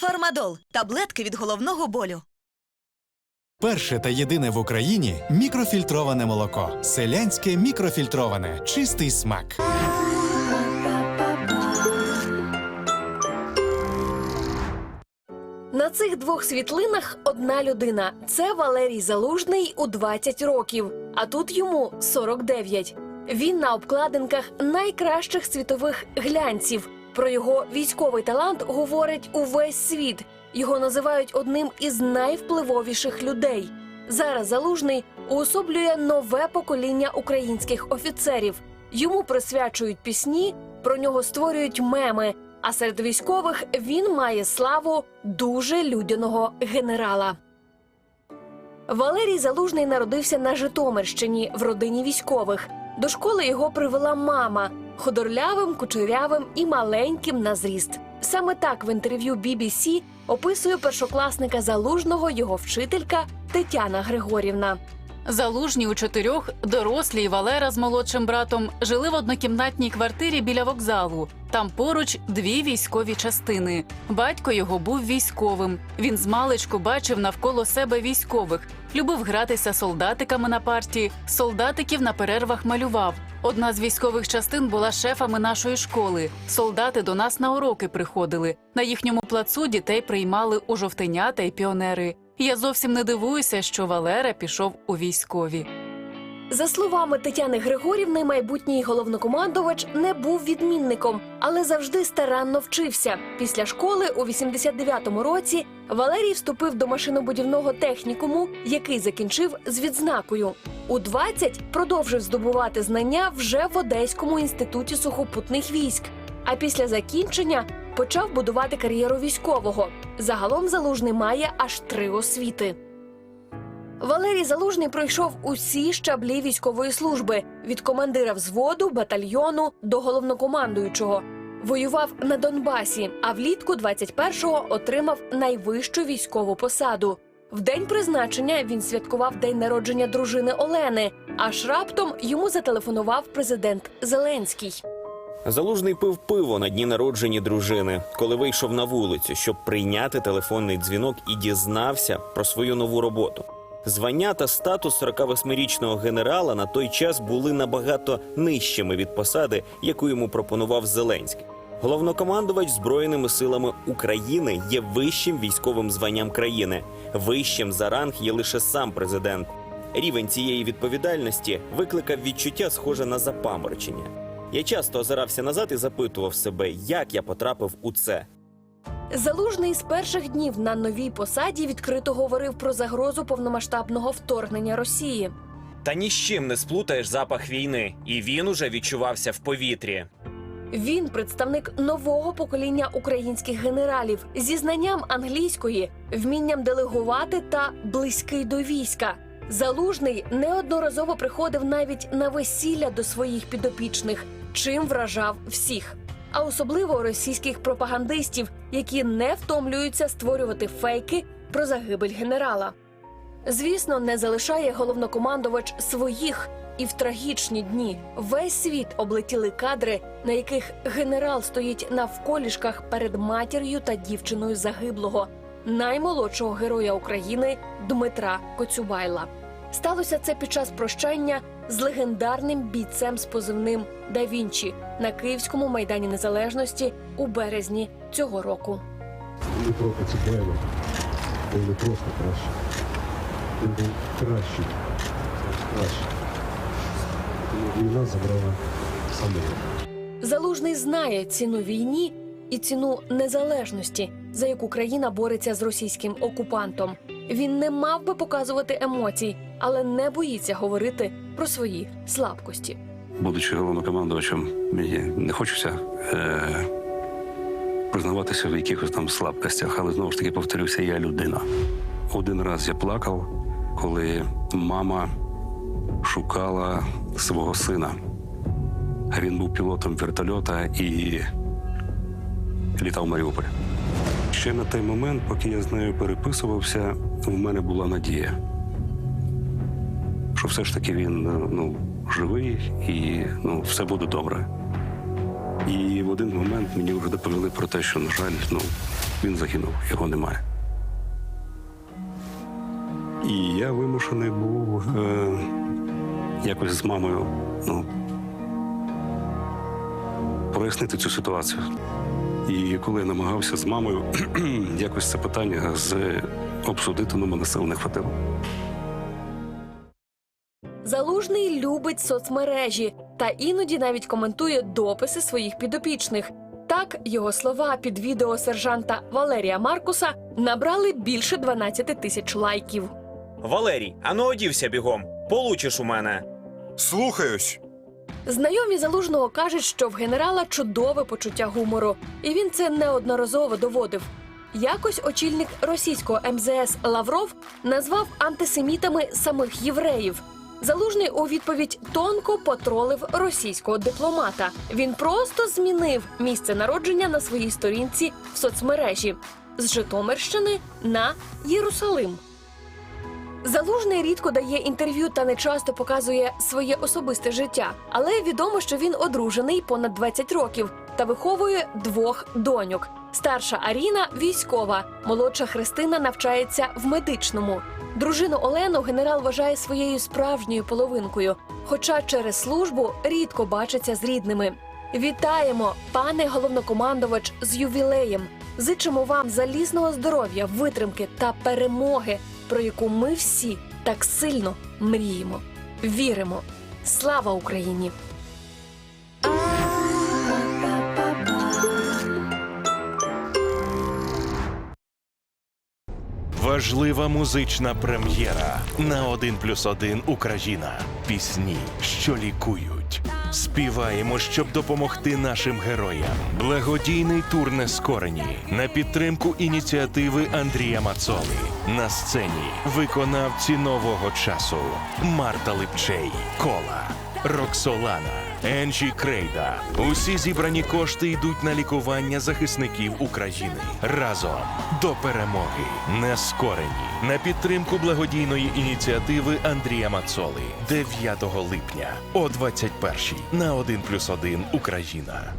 Фармадол таблетки від головного болю. Перше та єдине в Україні мікрофільтроване молоко. Селянське мікрофільтроване. Чистий смак. На цих двох світлинах одна людина. Це Валерій Залужний у 20 років, а тут йому 49. Він на обкладинках найкращих світових глянців. Про його військовий талант говорить увесь світ. Його називають одним із найвпливовіших людей. Зараз залужний уособлює нове покоління українських офіцерів. Йому присвячують пісні, про нього створюють меми. А серед військових він має славу дуже людяного генерала. Валерій Залужний народився на Житомирщині в родині військових. До школи його привела мама худорлявим, кучерявим і маленьким на зріст. Саме так в інтерв'ю BBC описує першокласника залужного його вчителька Тетяна Григорівна. Залужні у чотирьох, дорослі і Валера з молодшим братом жили в однокімнатній квартирі біля вокзалу. Там поруч дві військові частини. Батько його був військовим. Він з маличку бачив навколо себе військових, любив гратися солдатиками на парті, солдатиків на перервах малював. Одна з військових частин була шефами нашої школи. Солдати до нас на уроки приходили. На їхньому плацу дітей приймали у жовтенята й піонери. Я зовсім не дивуюся, що Валера пішов у військові. За словами Тетяни Григорівни, майбутній головнокомандувач не був відмінником, але завжди старанно вчився. Після школи у 89-му році Валерій вступив до машинобудівного технікуму, який закінчив з відзнакою. У 20 продовжив здобувати знання вже в Одеському інституті сухопутних військ. А після закінчення почав будувати кар'єру військового. Загалом залужний має аж три освіти. Валерій Залужний пройшов усі щаблі військової служби від командира взводу, батальйону до головнокомандуючого. Воював на Донбасі, а влітку 21-го отримав найвищу військову посаду. В день призначення він святкував день народження дружини Олени. Аж раптом йому зателефонував президент Зеленський. Залужний пив пиво на дні народження дружини, коли вийшов на вулицю, щоб прийняти телефонний дзвінок і дізнався про свою нову роботу. Звання та статус 48-річного генерала на той час були набагато нижчими від посади, яку йому пропонував Зеленський. Головнокомандувач збройними силами України є вищим військовим званням країни. Вищим за ранг є лише сам президент. Рівень цієї відповідальності викликав відчуття, схоже на запаморочення. Я часто озирався назад і запитував себе, як я потрапив у це. Залужний з перших днів на новій посаді відкрито говорив про загрозу повномасштабного вторгнення Росії. Та ні з чим не сплутаєш запах війни, і він уже відчувався в повітрі. Він представник нового покоління українських генералів зі знанням англійської, вмінням делегувати та близький до війська. Залужний неодноразово приходив навіть на весілля до своїх підопічних, чим вражав всіх, а особливо російських пропагандистів, які не втомлюються створювати фейки про загибель генерала. Звісно, не залишає головнокомандувач своїх. І в трагічні дні весь світ облетіли кадри, на яких генерал стоїть навколішках перед матір'ю та дівчиною загиблого, наймолодшого героя України Дмитра Коцюбайла. Сталося це під час прощання з легендарним бійцем з позивним Да Вінчі на Київському майдані Незалежності у березні цього року. Дмитро Коцюбайло був не просто краще. Він був кращий. Краще. Війна забрала саме. Залужний знає ціну війні і ціну незалежності, за яку країна бореться з російським окупантом. Він не мав би показувати емоцій, але не боїться говорити про свої слабкості. будучи головнокомандувачем, мені не хочеться е, признаватися в якихось там слабкостях, але знову ж таки повторюся, я людина. Один раз я плакав, коли мама шукала свого сина. Він був пілотом вертольота і літав в Маріуполь. Ще на той момент, поки я з нею переписувався, в мене була надія, що все ж таки він е, ну, живий і ну, все буде добре. І в один момент мені вже доповіли про те, що, на жаль, ну, Він загинув, його немає. І я вимушений був е, якось з мамою ну, прояснити цю ситуацію. І коли я намагався з мамою якось це питання з обсудити, ну мене сил не хватило. Залужний любить соцмережі та іноді навіть коментує дописи своїх підопічних. Так його слова під відео сержанта Валерія Маркуса набрали більше 12 тисяч лайків. Валерій, ану одівся бігом. Получиш у мене. Слухаюсь. Знайомі залужного кажуть, що в генерала чудове почуття гумору, і він це неодноразово доводив. Якось очільник російського МЗС Лавров назвав антисемітами самих євреїв. Залужний у відповідь тонко потролив російського дипломата. Він просто змінив місце народження на своїй сторінці в соцмережі з Житомирщини на Єрусалим. Залужний рідко дає інтерв'ю та не часто показує своє особисте життя, але відомо, що він одружений понад 20 років та виховує двох доньок. Старша Аріна військова, молодша Христина навчається в медичному. Дружину Олену генерал вважає своєю справжньою половинкою, хоча через службу рідко бачиться з рідними. Вітаємо, пане головнокомандувач, з ювілеєм. Зичимо вам залізного здоров'я, витримки та перемоги, про яку ми всі так сильно мріємо. Віримо. Слава Україні! Важлива музична прем'єра на 1 плюс 1 Україна. Пісні, що лікують. Співаємо, щоб допомогти нашим героям. Благодійний тур нескорені на підтримку ініціативи Андрія Мацоли. На сцені виконавці нового часу Марта Липчей, Кола. Роксолана, Енджі Крейда. Усі зібрані кошти йдуть на лікування захисників України. Разом до перемоги. Нескорені на підтримку благодійної ініціативи Андрія Мацоли 9 липня о 21 на 1+,1 Україна.